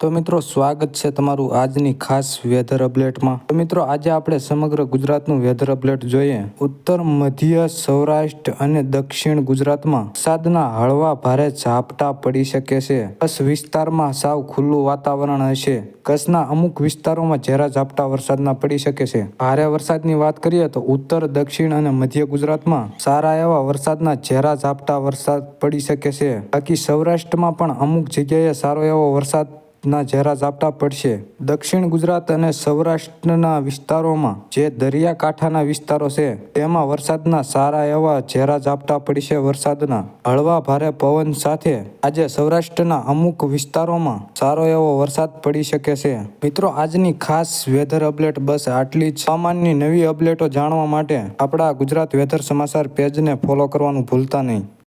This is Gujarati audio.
તો મિત્રો, સ્વાગત છે તમારું આજની ખાસ વેધર અપડેટમાં તો મિત્રો, આજે આપણે સમગ્ર ગુજરાતનું વેધર અપડેટ જોઈએ. ઉત્તર, મધ્ય, સૌરાષ્ટ્ર અને દક્ષિણ ગુજરાતમાં વરસાદના હળવા ભારે ઝાપટા પડી શકે છે. કચ્છ વિસ્તારમાં સાવ ખુલ્લું વાતાવરણ હશે. કચ્છના અમુક વિસ્તારોમાં ઝેરા ઝાપટા વરસાદના પડી શકે છે. ભારે વરસાદની વાત કરીએ તો ઉત્તર, દક્ષિણ અને મધ્ય ગુજરાતમાં સારા એવા વરસાદના ઝેરા ઝાપટા વરસાદ પડી શકે છે. બાકી સૌરાષ્ટ્રમાં પણ અમુક જગ્યાએ સારો એવો વરસાદના જરા ઝાપટા પડશે. દક્ષિણ ગુજરાત અને સૌરાષ્ટ્રના વિસ્તારોમાં જે દરિયાકાંઠાના વિસ્તારો છે, તેમાં વરસાદના સારા એવા ઝેરા ઝાપટા પડશે વરસાદના. હળવા ભારે પવન સાથે આજે સૌરાષ્ટ્રના અમુક વિસ્તારોમાં સારો એવો વરસાદ પડી શકે છે. મિત્રો, આજની ખાસ વેધર અપડેટ બસ આટલી જ. સામાનની નવી અપડેટો જાણવા માટે આપણા ગુજરાત વેધર સમાચાર પેજને ફોલો કરવાનું ભૂલતા નહીં.